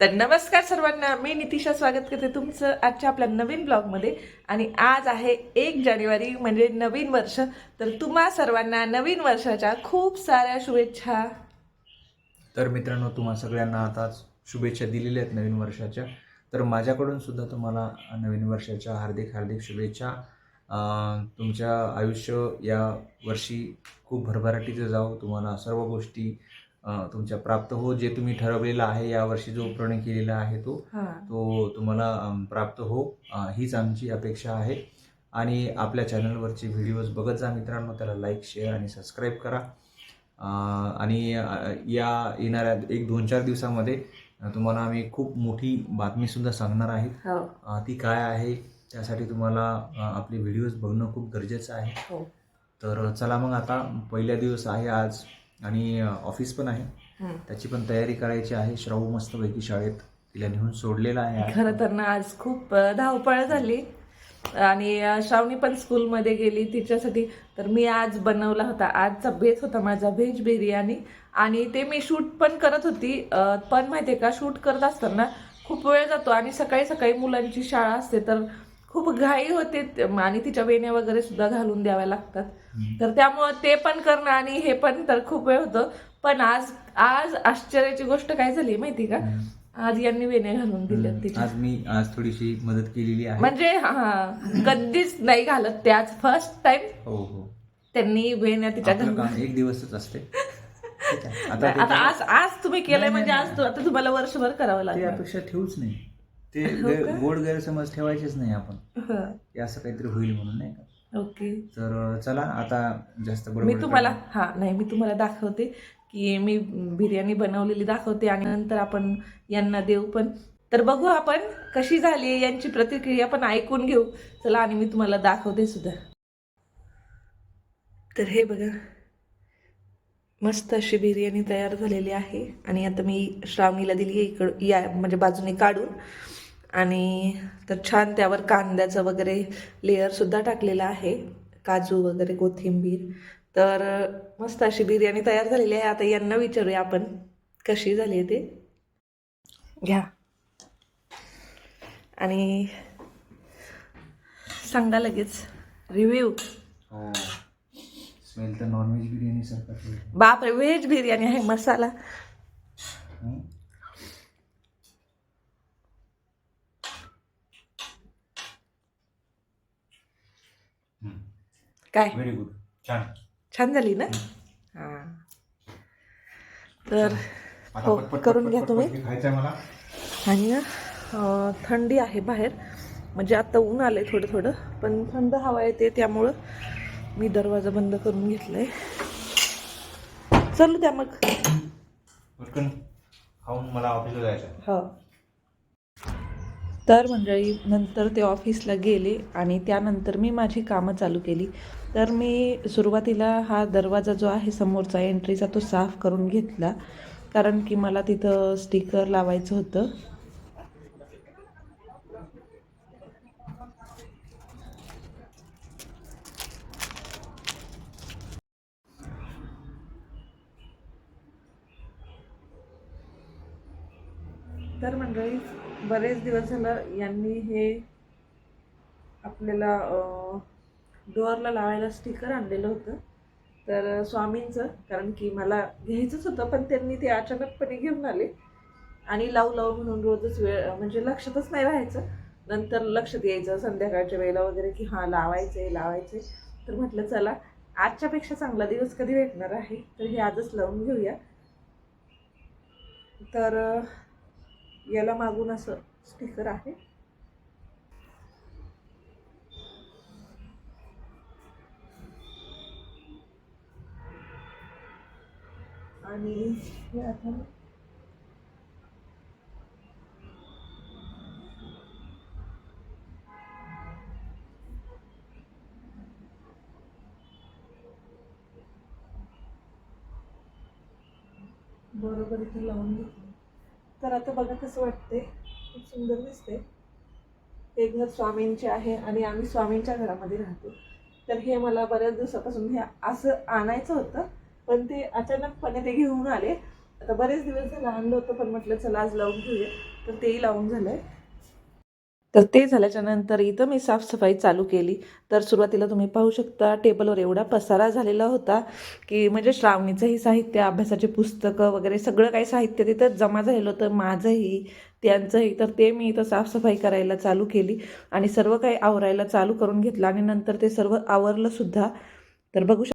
तर नमस्कार सर्वांना मी नितिशा स्वागत करते तुमचं आजच्या आपल्या नवीन ब्लॉगमध्ये. आणि आज आहे एक जानेवारी म्हणजे नवीन वर्ष. तर तुम्हा सर्वांना नवीन वर्षाच्या खूप साऱ्या शुभेच्छा. तर मित्रांनो तुम्हा सगळ्यांना आता शुभेच्छा दिलेल्या आहेत नवीन वर्षाच्या. तर माझ्याकडून सुद्धा तुम्हाला नवीन वर्षाच्या हार्दिक हार्दिक शुभेच्छा. तुमच्या आयुष्य या वर्षी खूप भरभराटीचं जावं. तुम्हाला सर्व गोष्टी तुमच्या प्राप्त हो जे तुम्ही ठरवलेलं आहे या वर्षी जो प्रण केलेला आहे तो तो तुम्हाला प्राप्त हो हीच आमची अपेक्षा आहे. आणि आपल्या चॅनलवरचे व्हिडिओज बघत जा मित्रांनो त्याला लाईक शेअर आणि सबस्क्राईब करा. आणि या येणाऱ्या एक दोन चार दिवसामध्ये तुम्हाला आम्ही खूप मोठी बातमीसुद्धा सांगणार आहे. हो. ती काय आहे त्यासाठी तुम्हाला आपले व्हिडिओज बघणं खूप गरजेचं आहे. हो. तर चला मग आता पहिला दिवस आहे आज. आणि ऑफिस पण आहे. त्याची पण तयारी करायची आहे. श्रावू मस्तपैकी शाळेत तिला नेऊन सोडलेला आहे. खरं तर ना आज खूप धावपळ झाली. आणि श्रावणी पण स्कूलमध्ये गेली तिच्यासाठी. तर मी आज बनवला होता. आजचा बेत होता माझा व्हेज बिर्याणी. आणि ते मी शूट पण करत होती. पण माहितीये का शूट करत असताना खूप वेळ जातो. आणि सकाळी सकाळी मुलांची शाळा असते. तर खूप घाई होते आणि तिच्या वेण्या वगैरे सुद्धा घालून द्याव्या लागतात. तर त्यामुळं ते पण करणं आणि हे पण तर खूप वेळ होतं. पण आज आज आश्चर्याची गोष्ट काय झाली माहिती का. आज यांनी वेण्या घालून दिल्या. तिच्या. आज मी आज थोडीशी मदत केलेली आहे. म्हणजे हा कधीच नाही घालत. ते आज फर्स्ट टाइम हो हो. त्यांनी वेण्या तिच्या घालून एक दिवसच असते. आता आज आज तुम्ही केलंय म्हणजे आज आता तुम्हाला वर्षभर करावं लागेल अपेक्षा ठेवूच नाही. ते हो गैर- का? गोड गैरसमज ठेवायचेच नाही आपण. असं काहीतरी होईल म्हणून नाही का? ओके. तर चला आता जास्त बरोबर मी तुम्हाला हा नाही मी तुम्हाला दाखवते की मी बिर्याणी बनवलेली दाखवते आणि नंतर आपण यांना देऊ पण. तर बघू आपण कशी झाली यांची प्रतिक्रिया पण ऐकून घेऊ. चला आणि मी तुम्हाला दाखवते सुद्धा. तर हे बघा मस्त अशी बिर्याणी तयार झालेली आहे. आणि आता मी श्रावणीला दिली आहे इकड या म्हणजे बाजूने काढून. आणि तर छान त्यावर कांद्याचं वगैरे लेअरसुद्धा टाकलेलं आहे. काजू वगैरे कोथिंबीर. तर मस्त अशी बिर्याणी तयार झालेली आहे. आता यांना विचारूया आपण कशी झाली आहे ते. घ्या. आणि सांगा लगेच. रिव्ह्यू हो. स्मेल तर नॉनव्हेज बिर्याणी सारखा. बापरे व्हेज बिर्याणी आहे मसाला. काय? व्हेरी गुड छान. छान झाली ना? हां. तर आता हो, पटपट- करून पटपट- घ्या तुम्ही. पटपट खायचं आहे मला. आणि ना अं, थंडी आहे बाहेर. म्हणजे आता ऊन आलंय थोडं थोडं. पण थंड हवा येते त्यामुळं मी दरवाजा बंद करून घेतलाय. चलू द्या मग. पटकन खाऊन मला ऑफिसला जायचं आहे. हो. तर मंडळी नंतर ते ऑफिसला गेले आणि त्यानंतर मी माझी कामं चालू केली. तर मी सुरुवातीला हा दरवाजा जो आहे समोरचा एंट्रीचा तो साफ करून घेतला. कारण की मला तिथं स्टिकर लावायचं होतं. तर मंडळी बरेच दिवस झालं यांनी हे आपल्याला डोअरला लावायला स्टिकर आणलेलं होतं. तर स्वामींचं कारण की मला घ्यायचंच होतं पण त्यांनी ते अचानकपणे घेऊन आले. आणि लावू लावू म्हणून रोजच वेळ म्हणजे लक्षातच नाही राहायचं. नंतर लक्ष द्यायचं संध्याकाळच्या वेळेला वगैरे की हां लावायचं आहे लावायचं आहे तर म्हटलं चला आजच्यापेक्षा चांगला दिवस कधी भेटणार आहे? तर हे आजच लावून घेऊया. तर याला मागून असं स्टिकर आहे. आणि हे आता बरोबर इथे लावून घेतलं तर आता बघा कसं वाटते खूप सुंदर दिसते हे घर स्वामींचे आहे आणि आम्ही स्वामींच्या घरामध्ये राहतो. तर हे मला बऱ्याच दिवसापासून हे असं आणायचं होतं पण ते अचानकपणे ते घेऊन आले. आता बरेच दिवस झालं आणलं होतं पण म्हटलं चला आज लावून घेऊया. तर तेही लावून झालं आहे तर ते झाल्याच्यानंतर इथं मी साफसफाई चालू केली. तर सुरुवातीला तुम्ही पाहू शकता टेबलवर एवढा पसारा झालेला होता की म्हणजे श्रावणीचंही साहित्य अभ्यासाची पुस्तकं वगैरे सगळं काही साहित्य तिथं जमा झालेलं होतं. माझंही त्यांचंही. तर ते मी इथं साफसफाई करायला चालू केली आणि सर्व काही आवरायला चालू करून घेतलं आणि नंतर ते सर्व आवरलंसुद्धा तर बघू शक